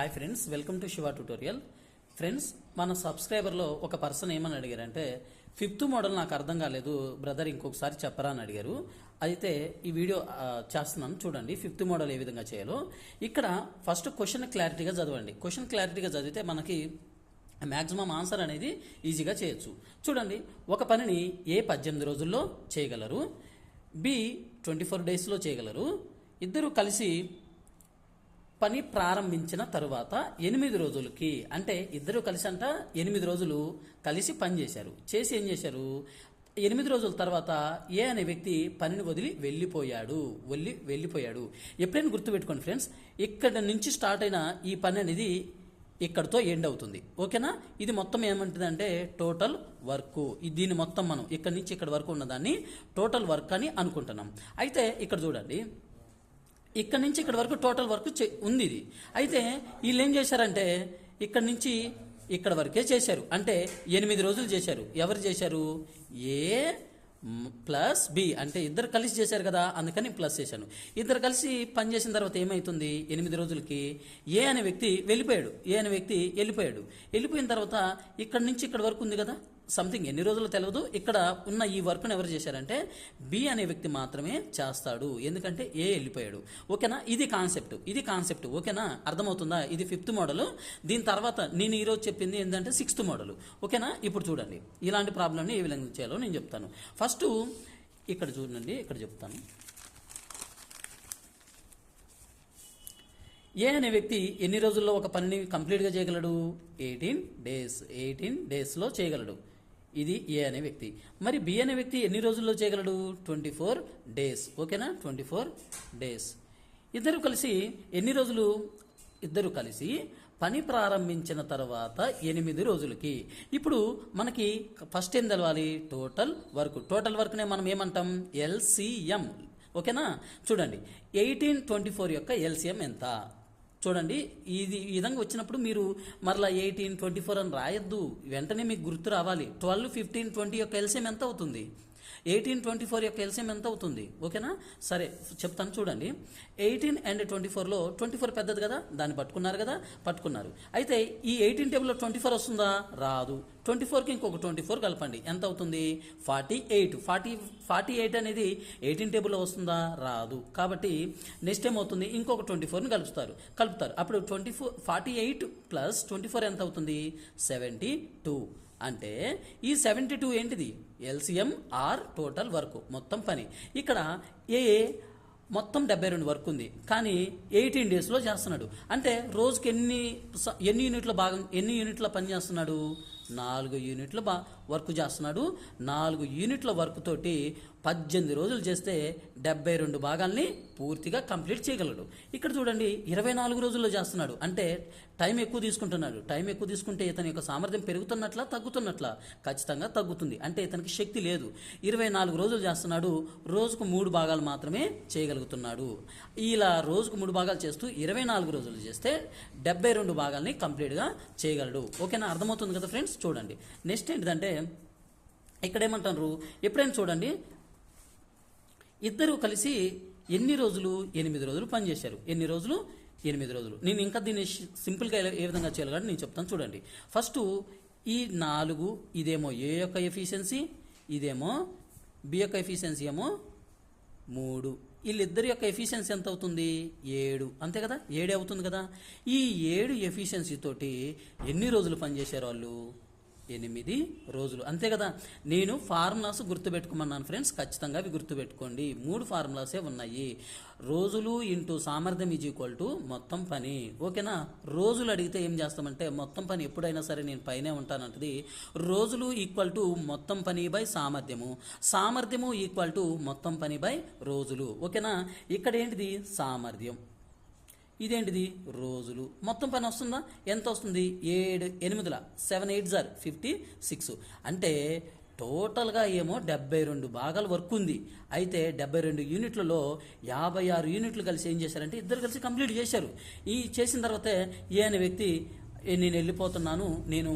Hi friends welcome to Shiva tutorial friends మన సబ్స్క్రైబర్లో ఒక పర్సన్ ఏమని అడిగారంటే ఫిఫ్త్ మోడల్ నాకు అర్థం కాలేదు బ్రదర్ ఇంకొకసారి చెప్పరా అని అడిగారు. అయితే ఈ వీడియో చేస్తున్నాను చూడండి ఫిఫ్త్ మోడల్ ఏ విధంగా చేయాలో. ఇక్కడ ఫస్ట్ క్వశ్చన్ క్లారిటీగా చదవండి. క్వశ్చన్ క్లారిటీగా చదివితే మనకి మ్యాక్సిమం ఆన్సర్ అనేది ఈజీగా చేయొచ్చు. చూడండి ఒక పనిని ఏ పద్దెనిమిది రోజుల్లో చేయగలరు? బి ట్వంటీ ఫోర్ డేస్లో చేయగలరు? ఇద్దరు కలిసి పని ప్రారంభించిన తరువాత ఎనిమిది రోజులకి అంటే ఇద్దరు కలిసి అంట ఎనిమిది రోజులు కలిసి పని చేశారు. చేసి ఏం చేశారు? ఎనిమిది రోజుల తర్వాత ఏ అనే వ్యక్తి పనిని వదిలి వెళ్ళిపోయాడు. వెళ్ళి వెళ్ళిపోయాడు. ఎప్పుడైనా గుర్తుపెట్టుకోండి ఫ్రెండ్స్ ఇక్కడ నుంచి స్టార్ట్ అయిన ఈ పని అనేది ఇక్కడతో ఎండ్ అవుతుంది. ఓకేనా? ఇది మొత్తం ఏమంటుందంటే టోటల్ వర్క్. దీన్ని మొత్తం మనం ఇక్కడ నుంచి ఇక్కడ వరకు ఉన్నదాన్ని టోటల్ వర్క్ అని అనుకుంటున్నాం. అయితే ఇక్కడ చూడండి. ఇక్కడ నుంచి ఇక్కడ వరకు టోటల్ వర్క్ చే- ఉంది ఇది. అయితే వీళ్ళు ఏం చేశారంటే ఇక్కడ నుంచి ఇక్కడ వరకే చేశారు. అంటే ఎనిమిది రోజులు చేశారు. ఎవరు చేశారు? A plus B. అంటే ఇద్దరు కలిసి చేశారు కదా అందుకని ప్లస్ చేశాను. ఇద్దరు కలిసి పని చేసిన తర్వాత ఏమవుతుంది ఎనిమిది రోజులకి ఏ అనే వ్యక్తి వెళ్ళిపోయాడు. ఏ అనే వ్యక్తి వెళ్ళిపోయాడు. వెళ్ళిపోయిన తర్వాత ఇక్కడ నుంచి ఇక్కడ వరకు ఉంది కదా? సంథింగ్ ఎన్ని రోజులు తెలియదు ఇక్కడ ఉన్న ఈ వర్క్ను ఎవరు చేశారంటే బి అనే వ్యక్తి మాత్రమే చేస్తాడు. ఎందుకంటే ఏ వెళ్ళిపోయాడు. ఓకేనా? ఇది కాన్సెప్ట్. ఇది కాన్సెప్ట్. ఓకేనా? అర్థమవుతుందా? ఇది ఫిఫ్త్ మోడల్. దీని తర్వాత నేను ఈరోజు చెప్పింది ఏంటంటే సిక్స్త్ మోడల్. ఓకేనా? ఇప్పుడు చూడండి. ఇలాంటి ప్రాబ్లమ్ని ఏ విధంగా చేయాలో నేను చెప్తాను. ఫస్ట్ ఇక్కడ చూడండి. ఇక్కడ చెప్తాను. ఏ అనే వ్యక్తి ఎన్ని రోజుల్లో ఒక పనిని కంప్లీట్గా చేయగలడు? Eighteen days. ఎయిటీన్ డేస్లో చేయగలడు. ఇది ఏ అనే వ్యక్తి. మరి బి అనే వ్యక్తి ఎన్ని రోజుల్లో చేయగలడు? Twenty four days. ఓకేనా? Twenty four days. ఇద్దరు కలిసి ఎన్ని రోజులు? ఇద్దరు కలిసి పని ప్రారంభించిన తర్వాత ఎనిమిది రోజులకి. ఇప్పుడు మనకి ఫస్ట్ ఏం తెలవాలి? Total work. టోటల్ వర్క్నే మనం ఏమంటాం? ఎల్సిఎం. ఓకేనా? చూడండి. ఎయిటీన్ ట్వంటీ ఫోర్ యొక్క ఎల్సిఎం ఎంత? చూడండి ఇది ఈ విధంగా వచ్చినప్పుడు మీరు మరలా ఎయిటీన్ ట్వంటీ ఫోర్ అని రాయొద్దు. వెంటనే మీకు గుర్తు రావాలి. ట్వెల్వ్ ఫిఫ్టీన్ ట్వంటీ యొక్క ఎల్సిఎం ఎంత అవుతుంది? ఎయిటీన్ ట్వంటీ ఫోర్ యొక్క ఎల్సిఎం ఎంత అవుతుంది ఓకేనా? సరే చెప్తాను చూడండి. ఎయిటీన్ అండ్ ట్వంటీ ఫోర్లో ట్వంటీ ఫోర్ పెద్దది కదా? దాన్ని పట్టుకున్నారు కదా? పట్టుకున్నారు. అయితే ఈ ఎయిటీన్ టేబుల్లో ట్వంటీ ఫోర్ వస్తుందా? రాదు. ట్వంటీ ఫోర్కి ఇంకొక ట్వంటీ ఫోర్ కలపండి. ఎంత అవుతుంది forty eight. Forty forty eight అనేది ఎయిటీన్ టేబుల్లో వస్తుందా? రాదు. కాబట్టి నెక్స్ట్ ఏమవుతుంది? ఇంకొక ట్వంటీ ఫోర్ని కలుపుతారు. కలుపుతారు. అప్పుడు twenty four forty eight plus twenty four ఎంత అవుతుంది సెవెంటీ టూ. అంటే ఈ సెవెంటీ టూ ఏంటిది? ఎల్సిఎం ఆర్ టోటల్ వర్క్ మొత్తం పని. ఇక్కడ ఏ మొత్తం డెబ్బై రెండు వర్క్ ఉంది. కానీ ఎయిటీన్ డేస్లో చేస్తున్నాడు. అంటే రోజుకి ఎన్ని స- ఎన్ని యూనిట్ల భాగం ఎన్ని యూనిట్ల పని చేస్తున్నాడు? నాలుగు యూనిట్ల బా వర్క్ చేస్తున్నాడు. నాలుగు యూనిట్ల వర్క్ తోటి పద్దెనిమిది రోజులు చేస్తే డెబ్బై రెండు భాగాల్ని పూర్తిగా కంప్లీట్ చేయగలడు. ఇక్కడ చూడండి ఇరవై నాలుగు రోజుల్లో చేస్తున్నాడు. అంటే టైం ఎక్కువ తీసుకుంటున్నాడు. టైం ఎక్కువ తీసుకుంటే ఇతని యొక్క సామర్థ్యం పెరుగుతున్నట్ల తగ్గుతున్నట్ల. ఖచ్చితంగా తగ్గుతుంది. అంటే ఇతనికి శక్తి లేదు. ఇరవై నాలుగు రోజులు చేస్తున్నాడు. రోజుకు మూడు భాగాలు మాత్రమే చేయగలుగుతున్నాడు. ఇలా రోజుకు మూడు భాగాలు చేస్తూ ఇరవై నాలుగు రోజులు చేస్తే డెబ్బై రెండు భాగాల్ని కంప్లీట్గా చేయగలడు. ఓకేనా? అర్థమవుతుంది కదా ఫ్రెండ్స్? చూడండి. నెక్స్ట్ ఏంటిదంటే ఇక్కడ ఏమంటారు ఎప్పుడైనా చూడండి. ఇద్దరు కలిసి ఎన్ని రోజులు? ఎనిమిది రోజులు పనిచేశారు. ఎన్ని రోజులు? ఎనిమిది రోజులు. నేను ఇంకా దీన్ని సింపుల్గా ఏ విధంగా చేయాలి కానీ నేను చెప్తాను చూడండి. ఫస్ట్ ఈ నాలుగు ఇదేమో ఏ యొక్క ఎఫిషియన్సీ? ఇదేమో బి యొక్క ఎఫిషియన్సీ ఏమో మూడు. వీళ్ళిద్దరి యొక్క ఎఫిషియన్సీ ఎంత అవుతుంది? ఏడు. అంతే కదా? ఏడే అవుతుంది కదా? ఈ ఏడు ఎఫిషియన్సీ తోటి ఎన్ని రోజులు పనిచేశారు వాళ్ళు? ఎనిమిది రోజులు. అంతే కదా? నేను ఫార్ములాస్ గుర్తుపెట్టుకోమన్నాను ఫ్రెండ్స్. ఖచ్చితంగా అవి గుర్తుపెట్టుకోండి. మూడు ఫార్ములాసే ఉన్నాయి. రోజులు ఇంటూ సామర్థ్యం ఈజ్ ఈక్వల్ టు మొత్తం పని. ఓకేనా? రోజులు అడిగితే ఏం చేస్తామంటే మొత్తం పని ఎప్పుడైనా సరే నేను పైనే ఉంటానంటది. రోజులు ఈక్వల్ టు మొత్తం పని బై సామర్థ్యము. సామర్థ్యము ఈక్వల్ టు మొత్తం పని బై రోజులు. ఓకేనా? ఇక్కడ ఏంటిది? సామర్థ్యం. ఇదేంటిది? రోజులు. మొత్తం పని వస్తుందా? ఎంత వస్తుంది? ఏడు ఎనిమిదిల? Seven eight are fifty six. అంటే టోటల్గా ఏమో డెబ్బై రెండు భాగాల వర్క్ ఉంది. అయితే డెబ్బై రెండు యూనిట్లలో యాభై ఆరు యూనిట్లు కలిసి ఏం చేశారంటే ఇద్దరు కలిసి కంప్లీట్ చేశారు. ఈ చేసిన తర్వాత ఏ అనే వ్యక్తి నేను వెళ్ళిపోతున్నాను నేను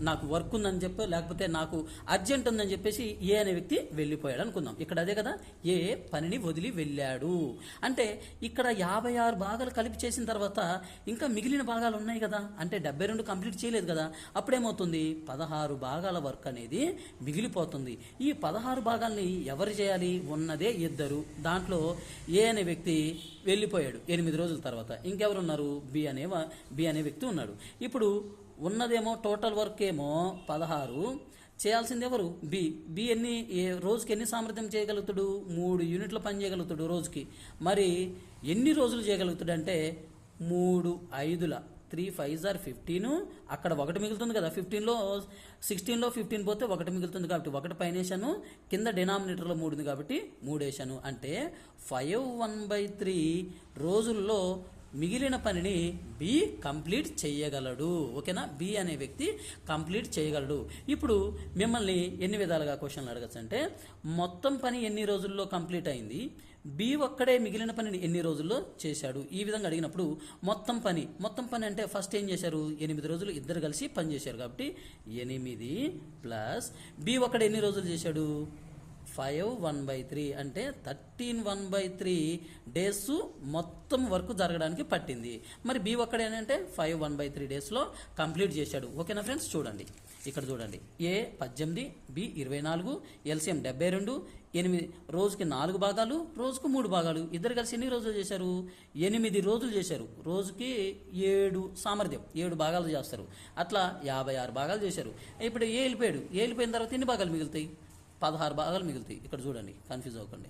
నాకు వర్క్ ఉందని చెప్పి లేకపోతే నాకు అర్జెంట్ ఉందని చెప్పేసి ఏ అనే వ్యక్తి వెళ్ళిపోయాడు అనుకుందాం. ఇక్కడ అదే కదా ఏ పనిని వదిలి వెళ్ళాడు. అంటే ఇక్కడ యాభై ఆరు భాగాలు కలిపి చేసిన తర్వాత ఇంకా మిగిలిన భాగాలు ఉన్నాయి కదా అంటే డెబ్బై రెండు కంప్లీట్ చేయలేదు కదా అప్పుడేమవుతుంది? పదహారు భాగాల వర్క్ అనేది మిగిలిపోతుంది. ఈ పదహారు భాగాల్ని ఎవరు చేయాలి? ఉన్నదే ఇద్దరు. దాంట్లో ఏ అనే వ్యక్తి వెళ్ళిపోయాడు ఎనిమిది రోజుల తర్వాత. ఇంకెవరు ఉన్నారు బి అనే బి అనే వ్యక్తి ఉన్నాడు. ఇప్పుడు ఉన్నదేమో టోటల్ వర్క్ ఏమో పదహారు. చేయాల్సింది ఎవరు? బి బి ఎన్ని ఏ రోజుకి ఎన్ని సామర్థ్యం చేయగలుగుతాడు? మూడు యూనిట్లు పని చేయగలుగుతాడు రోజుకి. మరి ఎన్ని రోజులు చేయగలుగుతాడు అంటే మూడు ఐదుల. త్రీ ఫైవ్ జార్ ఫిఫ్టీన్ అక్కడ ఒకటి మిగులుతుంది కదా. ఫిఫ్టీన్లో సిక్స్టీన్లో ఫిఫ్టీన్ పోతే ఒకటి మిగులుతుంది కాబట్టి ఒకటి పైన వేసాను కింద డినామినేటర్లో మూడు ఉంది కాబట్టి మూడు వేసాను అంటే ఫైవ్ వన్ బై త్రీ రోజుల్లో మిగిలిన పనిని బి కంప్లీట్ చేయగలడు. ఓకేనా? బి అనే వ్యక్తి కంప్లీట్ చేయగలడు. ఇప్పుడు మిమ్మల్ని ఎన్ని విధాలుగా క్వశ్చన్లు అడగచ్చు అంటే మొత్తం పని ఎన్ని రోజుల్లో కంప్లీట్ అయింది? బి ఒక్కడే మిగిలిన పనిని ఎన్ని రోజుల్లో చేశాడు? ఈ విధంగా అడిగినప్పుడు మొత్తం పని మొత్తం పని అంటే ఫస్ట్ ఏం చేశారు? ఎనిమిది రోజులు ఇద్దరు కలిసి పని చేశారు కాబట్టి ఎనిమిది ప్లస్ బి ఒక్కడే ఎన్ని రోజులు చేశాడు? ఫైవ్ వన్ బై త్రీ అంటే thirteen one by three days మొత్తం వర్క్ జరగడానికి పట్టింది. మరి బి ఒక్కడేనంటే ఫైవ్ వన్ బై త్రీ డేస్లో కంప్లీట్ చేశాడు. ఓకేనా ఫ్రెండ్స్ చూడండి. ఇక్కడ చూడండి. ఏ పద్దెనిమిది బి ఇరవై నాలుగు ఎల్సిఎం డెబ్బై రెండు ఎనిమిది రోజుకి నాలుగు భాగాలు రోజుకు మూడు భాగాలు. ఇద్దరు కలిసి ఎన్ని రోజులు చేశారు? ఎనిమిది రోజులు చేశారు. రోజుకి ఏడు సామర్థ్యం. ఏడు భాగాలు చేస్తారు. అట్లా యాభై ఆరు భాగాలు చేశారు. ఇప్పుడు ఏ వెళ్ళిపోయాడు. ఏ వెళ్ళిపోయిన తర్వాత ఎన్ని భాగాలు మిగులుతాయి? పదహారు భాగాలు మిగులుతాయి. ఇక్కడ చూడండి కన్ఫ్యూజ్ అవ్వకండి.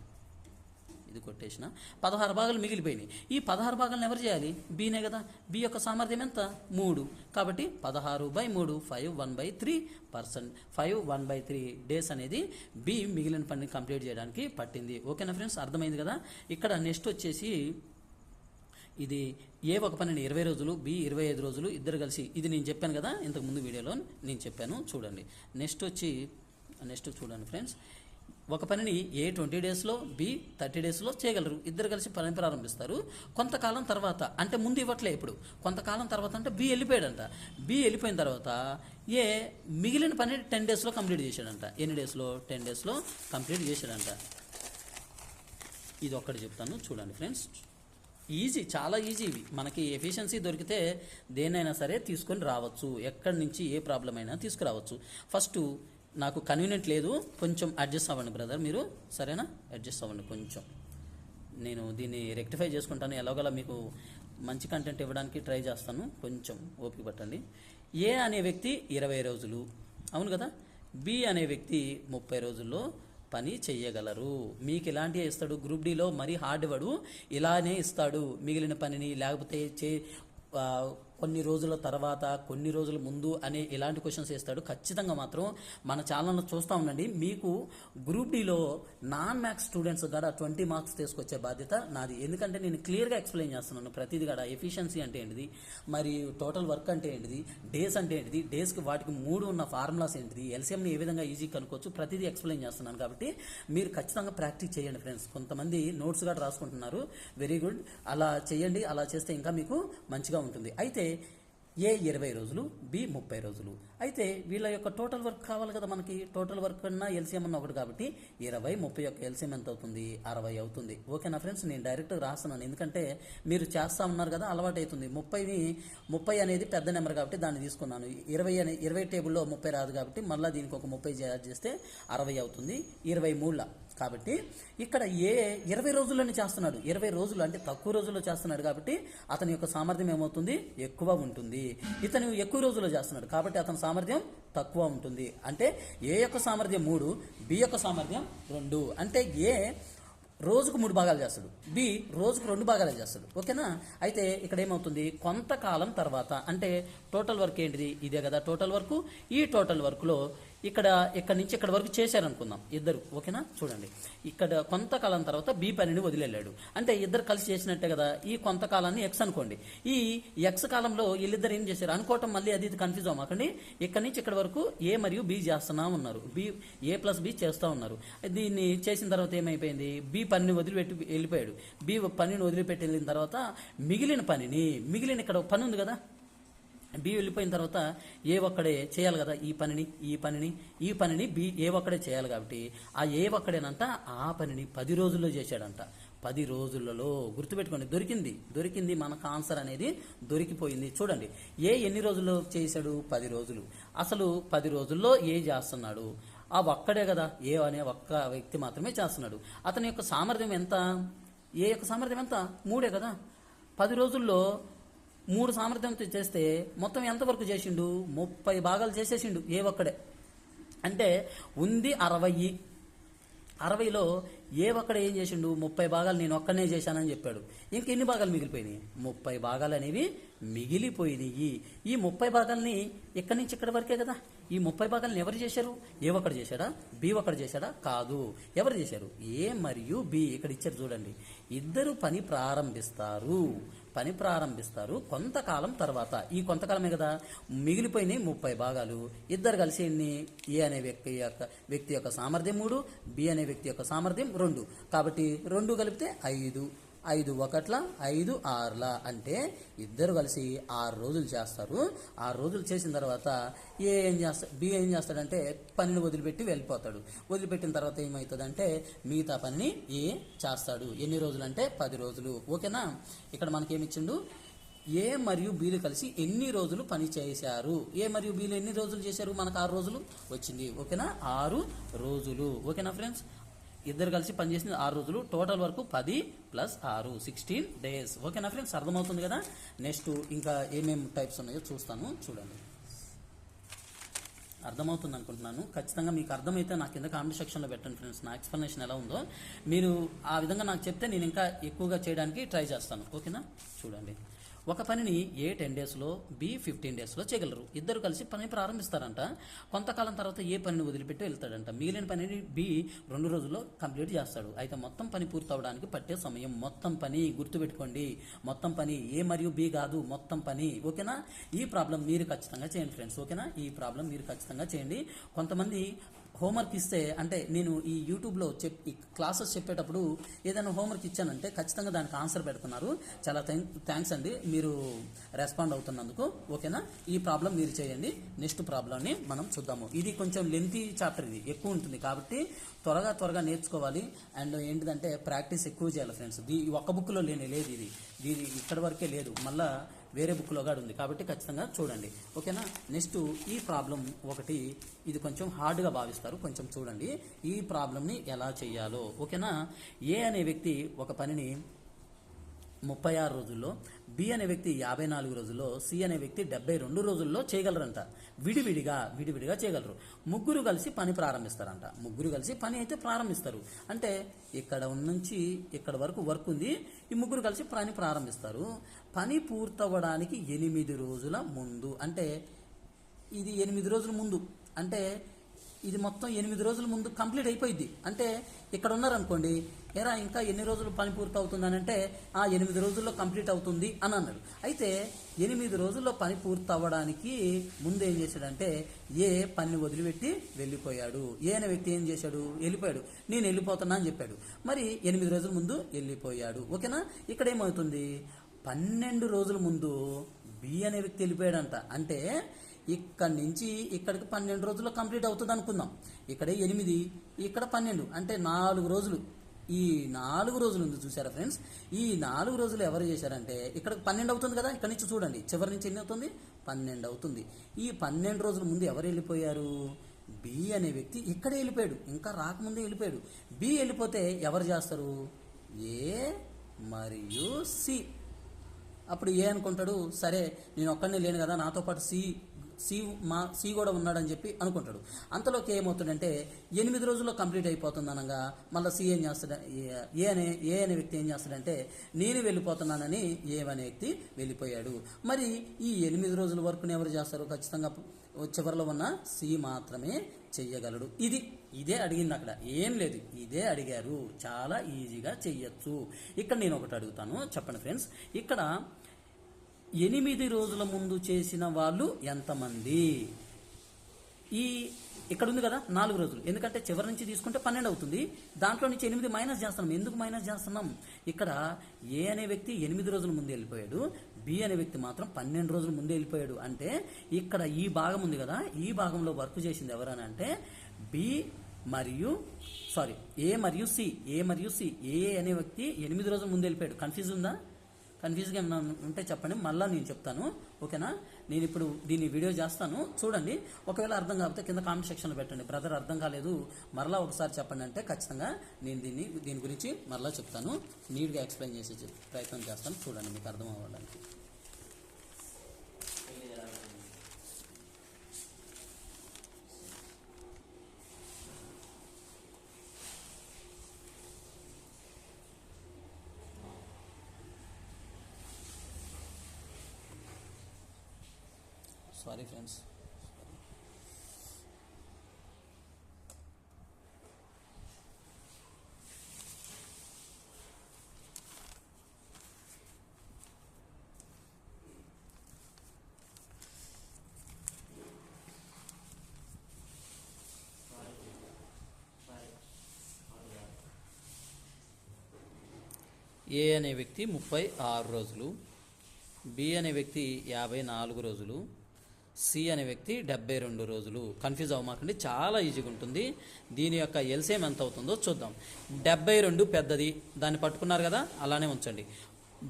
ఇది కొట్టేసిన. పదహారు భాగాలు మిగిలిపోయినాయి. ఈ పదహారు భాగాలను ఎవరు చేయాలి? బీనే కదా. బి యొక్క సామర్థ్యం ఎంత? మూడు. కాబట్టి పదహారు బై మూడు five one by three percent. Five one by three days అనేది బి మిగిలిన పనిని కంప్లీట్ చేయడానికి పట్టింది. ఓకేనా ఫ్రెండ్స్? అర్థమైంది కదా? ఇక్కడ నెక్స్ట్ వచ్చేసి ఇది ఏ ఒక పనిని ఇరవై రోజులు బి ఇరవై ఐదు రోజులు ఇద్దరు కలిసి ఇది నేను చెప్పాను కదా ఇంతకు ముందు వీడియోలో నేను చెప్పాను. చూడండి. నెక్స్ట్ వచ్చి నెక్స్ట్ చూడండి ఫ్రెండ్స్. ఒక పనిని ఏ ట్వంటీ డేస్లో బి థర్టీ డేస్లో చేయగలరు? ఇద్దరు కలిసి పని ప్రారంభిస్తారు. కొంతకాలం తర్వాత అంటే ముందు ఇవ్వట్లే ఇప్పుడు. కొంతకాలం తర్వాత అంటే బి వెళ్ళిపోయాడంట. బి వెళ్ళిపోయిన తర్వాత ఏ మిగిలిన పని టెన్ డేస్లో కంప్లీట్ చేశాడంట. ఎన్ని డేస్లో? టెన్ డేస్లో కంప్లీట్ చేశాడంట. ఇది ఒక్కటి చెప్తాను చూడండి ఫ్రెండ్స్. ఈజీ చాలా ఈజీ ఇవి. మనకి ఎఫిషియన్సీ దొరికితే దేనైనా సరే తీసుకొని రావచ్చు. ఎక్కడి నుంచి ఏ ప్రాబ్లం అయినా తీసుకురావచ్చు. ఫస్ట్ నాకు కన్వీనియంట్ లేదు. కొంచెం అడ్జస్ట్ అవ్వండి బ్రదర్ మీరు సరేనా? అడ్జస్ట్ అవ్వండి కొంచెం. నేను దీన్ని రెక్టిఫై చేసుకుంటాను. ఎలాగోలా మీకు మంచి కంటెంట్ ఇవ్వడానికి ట్రై చేస్తాను. కొంచెం ఓపిక పట్టండి. ఏ అనే వ్యక్తి ఇరవై రోజులు. అవును కదా? బి అనే వ్యక్తి ముప్పై రోజుల్లో పని చేయగలరు మీకు ఇలాంటివి ఇస్తాడు. గ్రూప్ డిలో మరీ హార్డ్ ఇవ్వడు ఇలానే ఇస్తాడు. మిగిలిన పనిని లేకపోతే చే కొన్ని రోజుల తర్వాత కొన్ని రోజుల ముందు అనే ఇలాంటి క్వశ్చన్స్ వేస్తాడు. ఖచ్చితంగా మాత్రం మన ఛానల్ను చూస్తూ ఉండండి. మీకు గ్రూప్ డిలో నాన్ మ్యాథ్స్ స్టూడెంట్స్ ద్వారా ట్వంటీ మార్క్స్ తీసుకొచ్చే బాధ్యత నాది. ఎందుకంటే నేను క్లియర్గా ఎక్స్ప్లెయిన్ చేస్తున్నాను. ప్రతిది కూడా ఎఫిషియన్సీ అంటే ఏంటిది? మరి టోటల్ వర్క్ అంటే ఏంటిది? డేస్ అంటే ఏంటిది? డేస్కి వాటికి మూడు ఉన్న ఫార్ములాస్ ఏంటిది? ఎల్సిఎంని ఏ విధంగా ఈజీ కనుక్కోవచ్చు? ప్రతిదీ ఎక్స్ప్లెయిన్ చేస్తున్నాను కాబట్టి మీరు ఖచ్చితంగా ప్రాక్టీస్ చేయండి ఫ్రెండ్స్ కొంతమంది నోట్స్ కూడా రాసుకుంటున్నారు. వెరీ గుడ్ అలా చేయండి. అలా చేస్తే ఇంకా మీకు మంచిగా ఉంటుంది. అయితే ఏ ఇరవై రోజులు బి ముప్పై రోజులు. అయితే వీళ్ళ యొక్క టోటల్ వర్క్ కావాలి కదా మనకి. టోటల్ వర్క్ అన్నా ఎల్సీఎం అన్న ఒకటి కాబట్టి ఇరవై ముప్పై యొక్క ఎల్సీఎం ఎంత అవుతుంది? అరవై అవుతుంది. ఓకేనా ఫ్రెండ్స్ నేను డైరెక్ట్ రాస్తున్నాను. ఎందుకంటే మీరు చేస్తా ఉన్నారు కదా అలవాటు అవుతుంది. ముప్పైని ముప్పై అనేది పెద్ద నెంబర్ కాబట్టి దాన్ని తీసుకున్నాను. ఇరవై అనే ఇరవై టేబుల్లో ముప్పై రాదు కాబట్టి మళ్ళీ దీనికి ఒక ముప్పై చేస్తే అరవై అవుతుంది. ఇరవై మూడుల. కాబట్టి ఇక్కడ ఏ ఇరవై రోజుల్లోనే చేస్తున్నాడు. ఇరవై రోజులు అంటే తక్కువ రోజుల్లో చేస్తున్నాడు కాబట్టి అతని యొక్క సామర్థ్యం ఏమవుతుంది? ఎక్కువ ఉంటుంది. ఇతను ఎక్కువ రోజుల్లో చేస్తున్నాడు కాబట్టి అతని సామర్థ్యం తక్కువ ఉంటుంది. అంటే ఏ యొక్క సామర్థ్యం మూడు బి యొక్క సామర్థ్యం రెండు. అంటే ఏ రోజుకు మూడు భాగాలు చేస్తాడు. బి రోజుకు రెండు భాగాలు చేస్తాడు. ఓకేనా? అయితే ఇక్కడ ఏమవుతుంది? కొంతకాలం తర్వాత అంటే టోటల్ వర్క్ ఏంటిది? ఇదే కదా టోటల్ వర్క్. ఈ టోటల్ వర్క్లో ఇక్కడ ఇక్కడ నుంచి ఇక్కడ వరకు చేశారనుకుందాం. ఇద్దరు ఓకేనా? చూడండి. ఇక్కడ కొంతకాలం తర్వాత బి పనిని వదిలేళ్ళాడు. అంటే ఇద్దరు కలిసి చేసినట్టే కదా ఈ కొంతకాలాన్ని ఎక్స్ అనుకోండి. ఈ ఎక్స్ కాలంలో వీళ్ళిద్దరు ఏం చేశారు? అనుకోవటం మళ్ళీ అది ఇది కన్ఫ్యూజ్ అవ్వకండి ఇక్కడ నుంచి ఇక్కడ వరకు ఏ మరియు బి చేస్తున్నా ఉన్నారు. బి ఏ ప్లస్ బి చేస్తూ ఉన్నారు. దీన్ని చేసిన తర్వాత ఏమైపోయింది? బి పనిని వదిలిపెట్టి వెళ్ళిపోయాడు. బి పనిని వదిలిపెట్టి వెళ్ళిన తర్వాత మిగిలిన పనిని మిగిలిన ఇక్కడ పని ఉంది కదా బి వెళ్ళిపోయిన తర్వాత ఏ ఒక్కడే చేయాలి కదా ఈ పనిని ఈ పనిని ఈ పనిని బి ఏ ఒక్కడే చేయాలి కాబట్టి ఆ ఏ ఒక్కడేనంట ఆ పనిని పది రోజుల్లో చేశాడంట. పది రోజులలో గుర్తుపెట్టుకోండి దొరికింది. దొరికింది మనకు ఆన్సర్ అనేది దొరికిపోయింది. చూడండి ఏ ఎన్ని రోజుల్లో చేశాడు? పది రోజులు. అసలు పది రోజుల్లో ఏ చేస్తున్నాడు? ఆ ఒక్కడే కదా ఏ అనే ఒక్క వ్యక్తి మాత్రమే చేస్తున్నాడు. అతని యొక్క సామర్థ్యం ఎంత? ఏ యొక్క సామర్థ్యం ఎంత? మూడే కదా. పది రోజుల్లో మూడు సామర్థ్యంతో చేస్తే మొత్తం ఎంతవరకు చేసిండు? ముప్పై భాగాలు చేసేసిండు ఏ ఒక్కడే. అంటే ఉంది అరవై. అరవైలో ఏ ఒక్కడ ఏం చేసిండు? ముప్పై భాగాలు నేను ఒక్కనే చేశానని చెప్పాడు. ఇంకెన్ని భాగాలు మిగిలిపోయినాయి? ముప్పై భాగాలు అనేవి మిగిలిపోయినాయి. ఈ ముప్పై భాగాల్ని ఇక్కడి నుంచి ఇక్కడి వరకే కదా? ఈ ముప్పై భాగాలను ఎవరు చేశారు? ఏ ఒక్కడు చేశాడా? బి ఒక్కడ చేశాడా? కాదు. ఎవరు చేశారు? ఏ మరియు బి. ఇక్కడ ఇచ్చారు చూడండి. ఇద్దరు పని ప్రారంభిస్తారు. పని ప్రారంభిస్తారు కొంతకాలం తర్వాత. ఈ కొంతకాలమే కదా? మిగిలిపోయినాయి ముప్పై భాగాలు. ఇద్దరు కలిసి ఎన్ని? ఏ అనే వ్యక్తి యొక్క వ్యక్తి యొక్క సామర్థ్యం మూడు బి అనే వ్యక్తి యొక్క సామర్థ్యం రెండు. కాబట్టి రెండు కలిపితే ఐదు. ఐదు ఒకట్ల ఐదు ఆరుల. అంటే ఇద్దరు కలిసి ఆరు రోజులు చేస్తారు. ఆరు రోజులు చేసిన తర్వాత ఏ ఏం చేస్తా బి ఏం చేస్తాడంటే పనిని వదిలిపెట్టి వెళ్ళిపోతాడు. వదిలిపెట్టిన తర్వాత ఏమవుతుందంటే మిగతా పనిని ఏ చేస్తాడు. ఎన్ని రోజులు అంటే పది రోజులు. ఓకేనా? ఇక్కడ మనకేమిచ్చిండు? ఏ మరియు బీలు కలిసి ఎన్ని రోజులు పని చేశారు? ఏ మరియు బీలు ఎన్ని రోజులు చేశారు? మనకు ఆరు రోజులు వచ్చింది. ఓకేనా? ఆరు రోజులు. ఓకేనా ఫ్రెండ్స్? ఇద్దరు కలిసి పనిచేసింది ఆరు రోజులు. టోటల్ వరకు పది ప్లస్ ఆరు సిక్స్టీన్ డేస్ ఓకేనా ఫ్రెండ్స్ అర్థమవుతుంది కదా? నెక్స్ట్ ఇంకా ఏమేమి టైప్స్ ఉన్నాయో చూస్తాను. చూడండి. అర్థమవుతుంది అనుకుంటున్నాను. ఖచ్చితంగా మీకు అర్థమైతే నాకు కింద కామెంట్ సెక్షన్లో పెట్టండి ఫ్రెండ్స్ నా ఎక్స్ప్లెనేషన్ ఎలా ఉందో. మీరు ఆ విధంగా నాకు చెప్తే నేను ఇంకా ఎక్కువగా చేయడానికి ట్రై చేస్తాను. ఓకేనా చూడండి. ఒక పనిని ఏ టెన్ డేస్లో బి ఫిఫ్టీన్ డేస్లో చేయగలరు. ఇద్దరు కలిసి పని ప్రారంభిస్తారంట. కొంతకాలం తర్వాత ఏ పనిని వదిలిపెట్టి వెళ్తాడంట. మిగిలిన పనిని బి రెండు రోజుల్లో కంప్లీట్ చేస్తాడు. అయితే మొత్తం పని పూర్తవడానికి పట్టే సమయం. మొత్తం పని గుర్తుపెట్టుకోండి. మొత్తం పని ఏ మరియు బి కాదు. మొత్తం పని. ఓకేనా? ఈ ప్రాబ్లం మీరు ఖచ్చితంగా చేయండి ఫ్రెండ్స్. ఓకేనా? ఈ ప్రాబ్లం మీరు ఖచ్చితంగా చేయండి. కొంతమంది హోంవర్క్ ఇస్తే అంటే నేను ఈ యూట్యూబ్లో చెప్ ఈ క్లాసెస్ చెప్పేటప్పుడు ఏదైనా హోంవర్క్ ఇచ్చానంటే ఖచ్చితంగా దానికి ఆన్సర్ పెడుతున్నారు. చాలా థ్యాంక్స్ అండి. మీరు రెస్పాండ్ అవుతున్నందుకు. ఓకేనా? ఈ ప్రాబ్లం మీరు చేయండి. నెక్స్ట్ ప్రాబ్లమ్ని మనం చూద్దాము. ఇది కొంచెం లెంతీ చాప్టర్ ఇది. ఎక్కువ ఉంటుంది కాబట్టి త్వరగా త్వరగా నేర్చుకోవాలి. అండ్ ఏంటిదంటే ప్రాక్టీస్ ఎక్కువ చేయాలి ఫ్రెండ్స్. ఈ ఒక్క బుక్లో లేని లేదు ఇది. ఇది ఇక్కడ వరకే లేదు. మళ్ళీ వేరే బుక్లో కూడా ఉంది. కాబట్టి ఖచ్చితంగా చూడండి. ఓకేనా? నెక్స్ట్ ఈ ప్రాబ్లం ఒకటి ఇది కొంచెం హార్డ్గా భావిస్తారు. కొంచెం చూడండి. ఈ ప్రాబ్లంని ఎలా చేయాలో. ఓకేనా? ఏ అనే వ్యక్తి ఒక పనిని ముప్పై ఆరు రోజుల్లో బి అనే వ్యక్తి యాభై నాలుగు రోజుల్లో సి అనే వ్యక్తి డెబ్బై రెండు రోజుల్లో చేయగలరంట. విడివిడిగా విడివిడిగా చేయగలరు. ముగ్గురు కలిసి పని ప్రారంభిస్తారంట. ముగ్గురు కలిసి పని అయితే ప్రారంభిస్తారు. అంటే ఇక్కడ నుంచి ఇక్కడ వరకు వర్క్ ఉంది. ఈ ముగ్గురు కలిసి పని ప్రారంభిస్తారు. పని పూర్తవ్వడానికి ఎనిమిది రోజుల ముందు. అంటే ఇది ఎనిమిది రోజుల ముందు. అంటే ఇది మొత్తం ఎనిమిది రోజుల ముందు కంప్లీట్ అయిపోయింది అంటే ఇక్కడ ఉన్నారనుకోండి ఎరా ఇంకా ఎన్ని రోజులు పని పూర్తి అవుతుందని అంటే ఆ ఎనిమిది రోజుల్లో కంప్లీట్ అవుతుంది అని అన్నాడు అయితే ఎనిమిది రోజుల్లో పని పూర్తి అవ్వడానికి ముందు ఏం చేశాడంటే ఏ పని వదిలిపెట్టి వెళ్ళిపోయాడు. ఏ అనే వ్యక్తి ఏం చేశాడు? వెళ్ళిపోయాడు. నేను వెళ్ళిపోతున్నా అని చెప్పాడు. మరి ఎనిమిది రోజుల ముందు వెళ్ళిపోయాడు. ఓకేనా? ఇక్కడ ఏమవుతుంది? పన్నెండు రోజుల ముందు బి అనే వ్యక్తి వెళ్ళిపోయాడంట. అంటే ఇక్కడ నుంచి ఇక్కడికి పన్నెండు రోజుల్లో కంప్లీట్ అవుతుంది అనుకుందాం. ఇక్కడ ఎనిమిది ఇక్కడ పన్నెండు. అంటే నాలుగు రోజులు. ఈ నాలుగు రోజులు ఉంది చూసారా ఫ్రెండ్స్? ఈ నాలుగు రోజులు ఎవరు చేశారంటే ఇక్కడ పన్నెండు అవుతుంది కదా ఇక్కడ నుంచి చూడండి. చివరి నుంచి ఎన్ని అవుతుంది? పన్నెండు అవుతుంది. ఈ పన్నెండు రోజుల ముందు ఎవరు వెళ్ళిపోయారు? బి అనే వ్యక్తి ఇక్కడ వెళ్ళిపోయాడు. ఇంకా రాకముందే వెళ్ళిపోయాడు. బి వెళ్ళిపోతే ఎవరు చేస్తారు? ఏ మరియు సి. అప్పుడు ఏ అనుకుంటాడు? సరే నేను ఒక్కడనే లేను కదా నాతో పాటు సి సి మా సి కూడా ఉన్నాడని చెప్పి అనుకుంటాడు. అంతలోకి ఏమవుతుందంటే ఎనిమిది రోజుల్లో కంప్లీట్ అయిపోతుంది అనగా మళ్ళీ సి ఏం చేస్తాడు? ఏ- అనే ఏ అనే వ్యక్తి ఏం చేస్తాడంటే నేను వెళ్ళిపోతున్నానని ఏ అనే వ్యక్తి వెళ్ళిపోయాడు. మరి ఈ ఎనిమిది రోజుల వరకు ఎవరు చేస్తారు? ఖచ్చితంగా చివరిలో ఉన్న సి మాత్రమే చెయ్యగలడు. ఇది ఇదే అడిగింది అక్కడ. ఏం లేదు ఇదే అడిగారు. చాలా ఈజీగా చెయ్యొచ్చు. ఇక్కడ నేను ఒకటి అడుగుతాను. చెప్పండి ఫ్రెండ్స్. ఇక్కడ ఎనిమిది రోజుల ముందు చేసిన వాళ్ళు ఎంతమంది? ఈ ఇక్కడ ఉంది కదా నాలుగు రోజులు. ఎందుకంటే చివరి నుంచి తీసుకుంటే పన్నెండు అవుతుంది. దాంట్లో నుంచి ఎనిమిది మైనస్ చేస్తున్నాం. ఎందుకు మైనస్ చేస్తున్నాం? ఇక్కడ ఏ అనే వ్యక్తి ఎనిమిది రోజుల ముందు వెళ్ళిపోయాడు బి అనే వ్యక్తి మాత్రం పన్నెండు రోజుల ముందే వెళ్ళిపోయాడు. అంటే ఇక్కడ ఈ భాగం ఉంది కదా ఈ భాగంలో వర్క్ చేసింది ఎవరని అంటే బి మరియు సారీ ఏ మరియు సి ఏ మరియు సి ఏ అనే వ్యక్తి ఎనిమిది రోజుల ముందు వెళ్ళిపోయాడు. కన్ఫ్యూజ్ ఉందా? కన్ఫ్యూజ్గా ఏమైనా ఉంటే చెప్పండి. మళ్ళీ నేను చెప్తాను. ఓకేనా? నేను ఇప్పుడు దీన్ని వీడియో చేస్తాను. చూడండి. ఒకవేళ అర్థం కాకపోతే కింద కామెంట్ సెక్షన్లో పెట్టండి. బ్రదర్ అర్థం కాలేదు. మరలా ఒకసారి చెప్పండి అంటే ఖచ్చితంగా నేను దీన్ని దీని గురించి మరలా చెప్తాను. నీట్గా ఎక్స్ప్లెయిన్ చేసే ప్రయత్నం చేస్తాను. చూడండి మీకు అర్థం అవ్వడానికి. సారీ ఫ్రెండ్స్ ఏ అనే వ్యక్తి ముప్పై ఆరు రోజులు బి అనే వ్యక్తి యాభై నాలుగు రోజులు సి అనే వ్యక్తి డెబ్బై రెండు రోజులు కన్ఫ్యూజ్ అవ్వమాకండి. చాలా ఈజీగా ఉంటుంది. దీని యొక్క ఎల్సేమ్ ఎంత అవుతుందో చూద్దాం. డెబ్బై రెండు పెద్దది. దాన్ని పట్టుకున్నారు కదా అలానే ఉంచండి.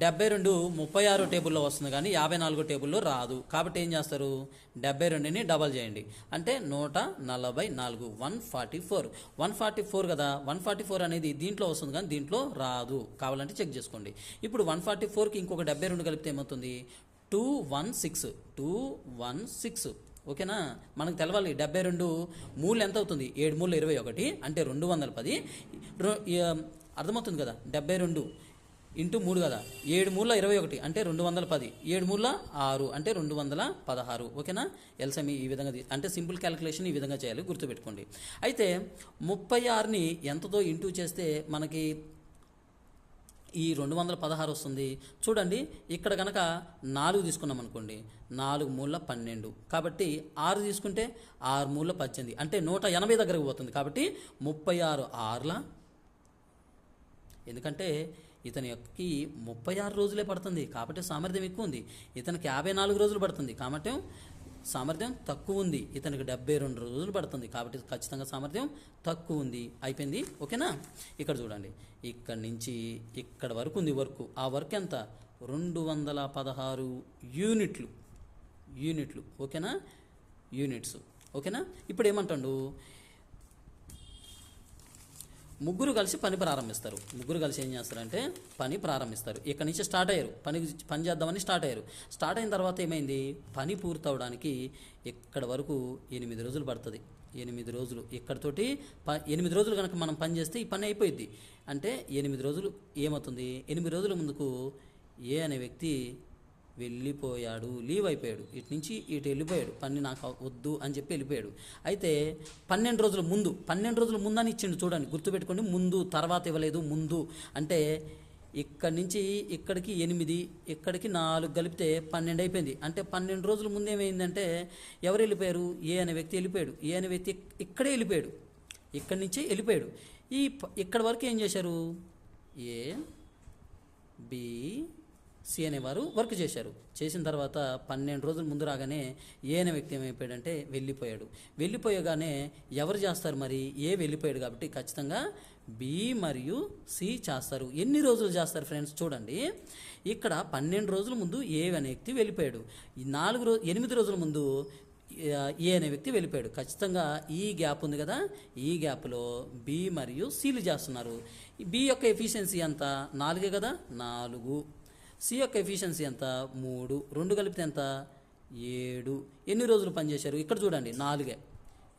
డెబ్బై రెండు ముప్పై ఆరు టేబుల్లో వస్తుంది కానీ యాభై నాలుగు టేబుల్లో రాదు. కాబట్టి ఏం చేస్తారు? డెబ్బై రెండుని డబల్ చేయండి. అంటే నూట నలభై నాలుగు one forty four. One forty four కదా వన్ ఫార్టీ ఫోర్ అనేది దీంట్లో వస్తుంది కానీ దీంట్లో రాదు. కావాలంటే చెక్ చేసుకోండి. ఇప్పుడు వన్ ఫార్టీ ఫోర్కి ఇంకొక డెబ్బై రెండు కలిపితే ఏమవుతుంది? Two one six two one six ఓకేనా? మనకు తెలవాలి. డెబ్బై రెండు మూలు ఎంత అవుతుంది ఏడు మూలు ఇరవై ఒకటి అంటే రెండు వందల పది. అర్థమవుతుంది కదా? డెబ్బై రెండు ఇంటూ మూడు కదా? ఏడు మూల ఇరవై ఒకటి అంటే రెండు వందల పది. ఏడు మూల ఆరు అంటే రెండు వందల పదహారు. ఓకేనా? ఎల్సమి ఈ విధంగా అంటే సింపుల్ క్యాలిక్యులేషన్ ఈ విధంగా చేయాలి గుర్తుపెట్టుకోండి. అయితే ముప్పై ఆరుని ఎంతతో ఇంటూ చేస్తే మనకి ఈ రెండు వందల పదహారు వస్తుంది. చూడండి ఇక్కడ కనుక నాలుగు తీసుకున్నాం అనుకోండి నాలుగు మూల పన్నెండు. కాబట్టి ఆరు తీసుకుంటే ఆరు మూల పద్దెనిమిది. అంటే నూట ఎనభై దగ్గరకు పోతుంది. కాబట్టి ముప్పై ఆరు ఆరుల. ఎందుకంటే ఇతని యొక్కకి ముప్పై ఆరు రోజులే పడుతుంది. కాబట్టి సామర్థ్యం ఎక్కువ ఉంది. ఇతనికి యాభై నాలుగు రోజులు పడుతుంది. కాబట్టి సామర్థ్యం తక్కువ ఉంది. ఇతనికి డెబ్బై రెండు రోజులు పడుతుంది. కాబట్టి ఖచ్చితంగా సామర్థ్యం తక్కువ ఉంది. అయిపోయింది. ఓకేనా? ఇక్కడ చూడండి. ఇక్కడ నుంచి ఇక్కడ వరకు ఉంది వర్క్. ఆ వర్క్ ఎంత? రెండు వందల పదహారు యూనిట్లు. యూనిట్లు. ఓకేనా? యూనిట్స్. ఓకేనా? ఇప్పుడు ఏమంటాడు? ముగ్గురు కలిసి పని ప్రారంభిస్తారు. ముగ్గురు కలిసి ఏం చేస్తారంటే పని ప్రారంభిస్తారు. ఇక్కడ నుంచి స్టార్ట్ అయ్యారు. పని పని చేద్దామని స్టార్ట్ అయ్యారు. స్టార్ట్ అయిన తర్వాత ఏమైంది? పని పూర్తవడానికి ఇక్కడ వరకు ఎనిమిది రోజులు పడుతుంది. ఎనిమిది రోజులు ఇక్కడతోటి ప ఎనిమిది రోజులు కనుక మనం పని చేస్తే ఈ పని అయిపోయింది అంటే ఎనిమిది రోజులు ఏమవుతుంది? ఎనిమిది రోజుల ముందుకు ఏ అనే వ్యక్తి వెళ్ళిపోయాడు లీవ్ అయిపోయాడు. ఇటు నుంచి ఇటు వెళ్ళిపోయాడు. పని నాకు వద్దు అని చెప్పి వెళ్ళిపోయాడు. అయితే పన్నెండు రోజుల ముందు పన్నెండు రోజుల ముందు అని ఇచ్చిండు చూడండి గుర్తుపెట్టుకోండి ముందు తర్వాత ఇవ్వలేదు ముందు. అంటే ఇక్కడి నుంచి ఇక్కడికి ఎనిమిది ఇక్కడికి నాలుగు కలిపితే పన్నెండు అయిపోయింది. అంటే పన్నెండు రోజుల ముందు ఏమైందంటే ఎవరు వెళ్ళిపోయారు? ఏ అనే వ్యక్తి వెళ్ళిపోయాడు. ఏ అనే వ్యక్తి ఇక్కడే వెళ్ళిపోయాడు. ఇక్కడి నుంచి వెళ్ళిపోయాడు. ఈ ఇక్కడి ఇక్కడ వరకు ఏం చేశారు? ఏ బి సి అనేవారు వర్క్ చేశారు. చేసిన తర్వాత పన్నెండు రోజుల ముందు రాగానే ఏ అనే వ్యక్తి ఏమైపోయాడంటే వెళ్ళిపోయాడు. వెళ్ళిపోయగానే ఎవరు చేస్తారు మరి? ఏ వెళ్ళిపోయాడు కాబట్టి ఖచ్చితంగా బి మరియు సి చేస్తారు. ఎన్ని రోజులు చేస్తారు ఫ్రెండ్స్? చూడండి. ఇక్కడ పన్నెండు రోజుల ముందు ఏ అనే వ్యక్తి వెళ్ళిపోయాడు. ఈ నాలుగు రోజు ఎనిమిది రోజుల ముందు ఏ అనే వ్యక్తి వెళ్ళిపోయాడు. ఖచ్చితంగా ఈ గ్యాప్ ఉంది కదా? ఈ గ్యాప్లో బి మరియు సీలు చేస్తున్నారు. బి యొక్క ఎఫిషియన్సీ ఎంత? నాలుగే కదా? నాలుగు. సి యొక్క ఎఫిషియన్సీ ఎంత? మూడు. రెండు కలిపితే ఎంత? ఏడు. ఎన్ని రోజులు పనిచేశారు? ఇక్కడ చూడండి నాలుగే.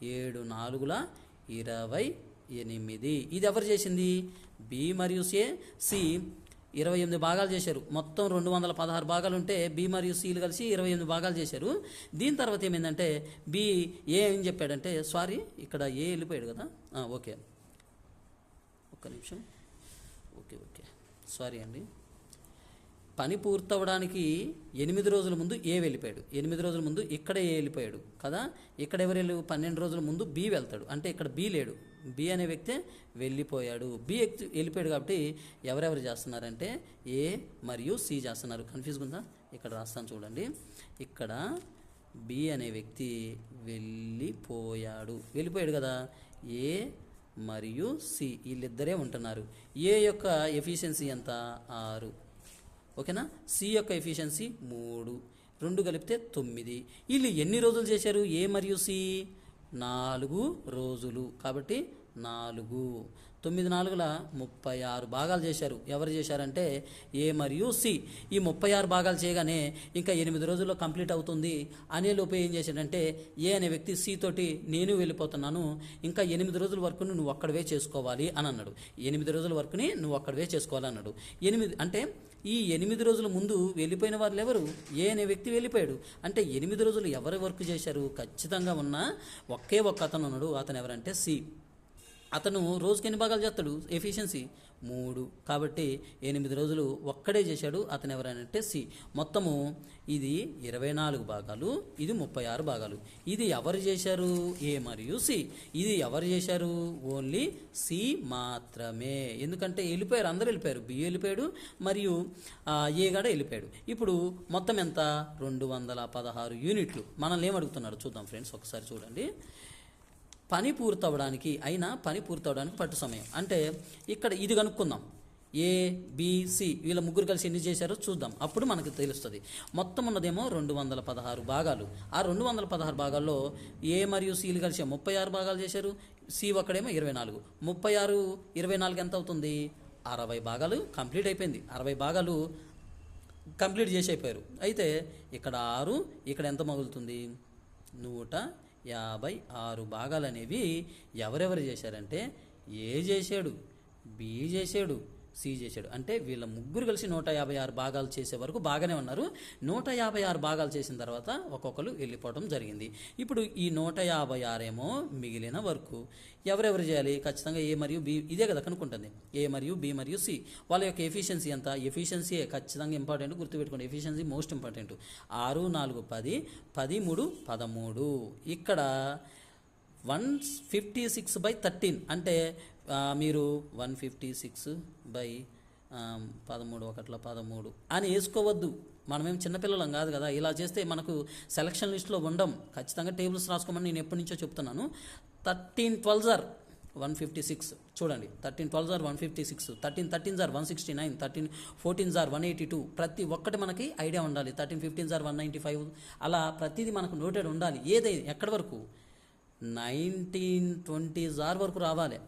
ఏడు నాలుగుల ఇరవై ఎనిమిది. ఇది ఎవరు చేసింది? బి మరియు సి సి ఇరవై ఎనిమిది భాగాలు చేశారు. మొత్తం రెండు వందల పదహారు భాగాలు ఉంటే బి మరియు సిలు కలిసి ఇరవై ఎనిమిది భాగాలు చేశారు. దీని తర్వాత ఏమైందంటే బి ఏ ఏం చెప్పాడంటే సారీ ఇక్కడ ఏ వెళ్ళిపోయాడు కదా? ఓకే. ఒక్క నిమిషం. Okay okay. సారీ అండి. పని పూర్తవడానికి ఎనిమిది రోజుల ముందు ఏ వెళ్ళిపోయాడు? ఎనిమిది రోజుల ముందు ఇక్కడ ఏ వెళ్ళిపోయాడు? కదా? ఇక్కడ ఎవరు వెళ్ళి పన్నెండు రోజుల ముందు బి వెళ్తాడు. అంటే ఇక్కడ బి లేడు. బి అనే వ్యక్తే వెళ్ళిపోయాడు. బి వ్యక్తి వెళ్ళిపోయాడు కాబట్టి ఎవరెవరు చేస్తున్నారంటే ఏ మరియు సి చేస్తున్నారు. కన్ఫ్యూజ్ ఉందా? ఇక్కడ రాస్తాను చూడండి. ఇక్కడ బి అనే వ్యక్తి వెళ్ళిపోయాడు. వెళ్ళిపోయాడు కదా? ఏ మరియు సి వీళ్ళిద్దరే ఉంటున్నారు. ఏ యొక్క ఎఫిషియన్సీ ఎంత? ఆరు. ఓకేనా? సి యొక్క ఎఫిషియన్సీ మూడు. రెండు కలిపితే తొమ్మిది. వీళ్ళు ఎన్ని రోజులు చేశారు? ఏ మరియు సి నాలుగు రోజులు. కాబట్టి నాలుగు. తొమ్మిది నాలుగుల ముప్పై ఆరు భాగాలు చేశారు. ఎవరు చేశారంటే ఏ మరియు సి ఈ ముప్పై ఆరు భాగాలు చేయగానే ఇంకా ఎనిమిది రోజుల్లో కంప్లీట్ అవుతుంది. అనే లోపు ఏం చేశాడంటే ఏ అనే వ్యక్తి సి తోటి నేను వెళ్ళిపోతున్నాను. ఇంకా ఎనిమిది రోజుల వరకు నువ్వు ఒక్కడవే చేసుకోవాలి అని అన్నాడు. ఎనిమిది రోజుల వరకుని నువ్వు ఒక్కడవే చేసుకోవాలి అన్నాడు. ఎనిమిది అంటే ఈ ఎనిమిది రోజుల ముందు వెళ్ళిపోయిన వాళ్ళు ఎవరు ఏ అనే వ్యక్తి వెళ్ళిపోయాడు. అంటే ఎనిమిది రోజులు ఎవరు వర్క్ చేశారు? ఖచ్చితంగా ఉన్న ఒకే ఒక్క అతను ఉన్నాడు. అతను ఎవరంటే సి. అతను రోజుకి ఎన్ని భాగాలు చేస్తాడు? ఎఫిషియన్సీ? మూడు. కాబట్టి ఎనిమిది రోజులు ఒక్కడే చేశాడు అతను ఎవరైనా సి. మొత్తము ఇది ఇరవై నాలుగు భాగాలు ఇది ముప్పై ఆరు భాగాలు. ఇది ఎవరు చేశారు? ఏ మరియు సి. ఇది ఎవరు చేశారు? ఓన్లీ సి మాత్రమే. ఎందుకంటే వెళ్ళిపోయారు అందరూ వెళ్ళిపోయారు. బి వెళ్ళిపోయాడు మరియు ఏ గడ వెళ్ళిపోయాడు. ఇప్పుడు మొత్తం ఎంత? రెండు వందల పదహారు యూనిట్లు. మనల్ని ఏమడుగుతున్నారు చూద్దాం ఫ్రెండ్స్ ఒకసారి చూడండి. పని పూర్తవడానికి అయినా పని పూర్తవడానికి పట్టు సమయం. అంటే ఇక్కడ ఇది కనుక్కుందాం. ఏ బిసి వీళ్ళ ముగ్గురు కలిసి ఎన్ని చేశారో చూద్దాం. అప్పుడు మనకు తెలుస్తుంది. మొత్తం ఉన్నదేమో రెండు వందల పదహారు భాగాలు. ఆ రెండు వందల పదహారు భాగాల్లో ఏ మరియు సిలు కలిసి ముప్పై ఆరు భాగాలు చేశారు. సి ఒక్కడేమో ఇరవై నాలుగు. ముప్పై ఆరు ఇరవై నాలుగు ఎంత అవుతుంది? అరవై భాగాలు కంప్లీట్ అయిపోయింది. అరవై భాగాలు కంప్లీట్ చేసి అయిపోయారు. అయితే ఇక్కడ ఆరు ఇక్కడ ఎంత మగులుతుంది? నూట యాభై ఆరు భాగాలు అనేవి ఎవరెవరు చేశారంటే ఏ చేశాడు బి చేశాడు సీజ్ చేశాడు. అంటే వీళ్ళ ముగ్గురు కలిసి నూట యాభై ఆరు భాగాలు చేసే వరకు బాగానే ఉన్నారు. నూట యాభై ఆరు భాగాలు చేసిన తర్వాత ఒక్కొక్కరు వెళ్ళిపోవడం జరిగింది. ఇప్పుడు ఈ నూట యాభై ఆరేమో మిగిలిన వర్క్ ఎవరెవరు చేయాలి? ఖచ్చితంగా ఏ మరియు బి ఇదే కదా కనుక్కుంటుంది. ఏ మరియు బి మరియు సి. వాళ్ళ యొక్క ఎఫిషియన్సీ ఎంత? ఎఫిషియన్సీ ఖచ్చితంగా ఇంపార్టెంట్ గుర్తుపెట్టుకోండి. ఎఫిషియన్సీ మోస్ట్ ఇంపార్టెంట్ ఆరు నాలుగు పది పది మూడు పదమూడు. ఇక్కడ one fifty six by thirteen. అంటే మీరు వన్ ఫిఫ్టీ సిక్స్ బై పదమూడు ఒకట్ల పదమూడు. అని వేసుకోవద్దు. మనమేం చిన్నపిల్లలం కాదు కదా. ఇలా చేస్తే మనకు సెలక్షన్ లిస్ట్లో ఉండం. ఖచ్చితంగా టేబుల్స్ రాసుకోమని నేను ఎప్పటి నుంచో చెప్తున్నాను. Thirteen twelve sir one fifty six. చూడండి. Thirteen twelve are one fifty six. Thirteen thirteen are one sixty nine. Thirteen fourteen are one eighty two. ప్రతి ఒక్కటి మనకి ఐడియా ఉండాలి. Thirteen fifteen are one ninety five. అలా ప్రతిదీ మనకు noted ఉండాలి. ఏదైనా ఎక్కడి వరకు? నైన్టీన్ ట్వంటీ జార్ వరకు రావాలి.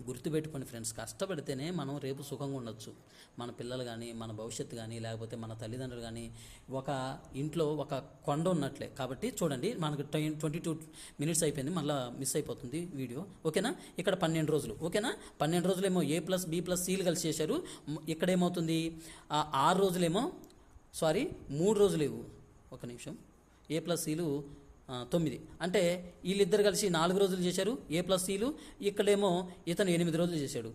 గుర్తుపెట్టుకోండి ఫ్రెండ్స్ కష్టపడితేనే మనం రేపు సుఖంగా ఉండొచ్చు. మన పిల్లలు కానీ మన భవిష్యత్తు కానీ లేకపోతే మన తల్లిదండ్రులు కానీ ఒక ఇంట్లో ఒక కొండ ఉన్నట్లే. కాబట్టి చూడండి మనకు ట్వంటీ టూ మినిట్స్ అయిపోయింది మళ్ళీ మిస్ అయిపోతుంది వీడియో. ఓకేనా? ఇక్కడ పన్నెండు రోజులు. ఓకేనా? పన్నెండు రోజులేమో ఏ ప్లస్ బి ప్లస్ సీలు కలిసి చేశారు. ఇక్కడ ఏమవుతుంది ఆరు రోజులేమో సారీ మూడు రోజులు ఒక నిమిషం. ఏ ప్లస్ సీలు తొమ్మిది. అంటే వీళ్ళిద్దరు కలిసి నాలుగు రోజులు చేశారు ఏ ప్లస్ సీలు ఇక్కడేమో ఇతను ఎనిమిది రోజులు చేశాడు.